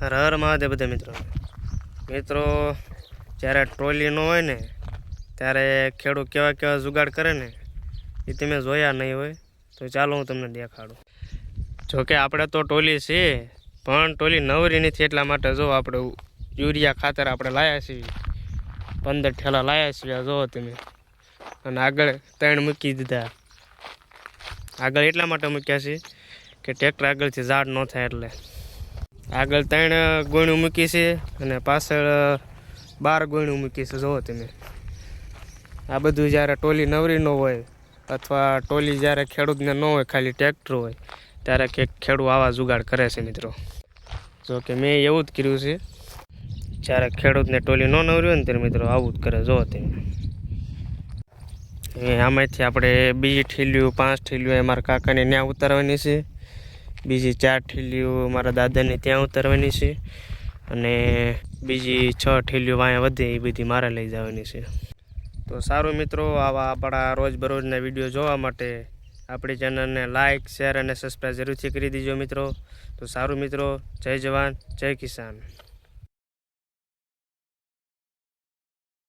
હર હર મહાદેવ બધા મિત્રો. મિત્રો, જ્યારે ટ્રોલી ન હોય ને, ત્યારે ખેડૂત કેવા કેવા જુગાડ કરે ને, એ તમે જોયા નહીં હોય, તો ચાલો હું તમને દેખાડું. જોકે આપણે તો ટોલી છે, પણ ટોલી નવરી નથી એટલા માટે જો આપણે યુરિયા ખાતર આપણે લાયા છીએ, પંદર ઠેલા લાયા છીએ જોવો તમે. અને આગળ ત્રણ મૂકી દીધા. આગળ એટલા માટે મૂક્યા છીએ કે ટ્રેક્ટર આગળથી ઝાડ ન થાય એટલે. આગળ ત્રણ ગોણું મૂકી છે અને પાછળ બાર ગોણું મૂકી છે. જુઓ તમે. આ બધું જ્યારે ટોલી નવરી ન હોય અથવા ટોલી જ્યારે ખેડૂતને ન હોય, ખાલી ટ્રેક્ટર હોય, ત્યારે કે ખેડૂત આવા જુગાડ કરે છે મિત્રો. જો કે મેં એવું જ કર્યું છે. જ્યારે ખેડૂતને ટોલી ન નવરી હોય ને ત્યારે મિત્રો આવું જ કરે. જુઓ તમે. આમાંથી આપણે બીજી ઠીલ્યું, પાંચ ઠીલ્યું, એ મારા કાકાને ત્યાં ઉતારવાની છે. બીજી ચાર ઠીલીઓ મારા દાદાને ત્યાં ઉતારવાની છે અને બીજી છ ઠીલીઓ વાંયા વધે એ બધી મારે લઈ જવાની છે. તો સારું મિત્રો, આવા આપણા રોજબરોજના વીડિયો જોવા માટે આપણી ચેનલને લાઇક શેર અને સબસ્ક્રાઈબ જરૂરથી કરી દીજો મિત્રો. તો સારું મિત્રો, જય જવાન, જય કિસાન.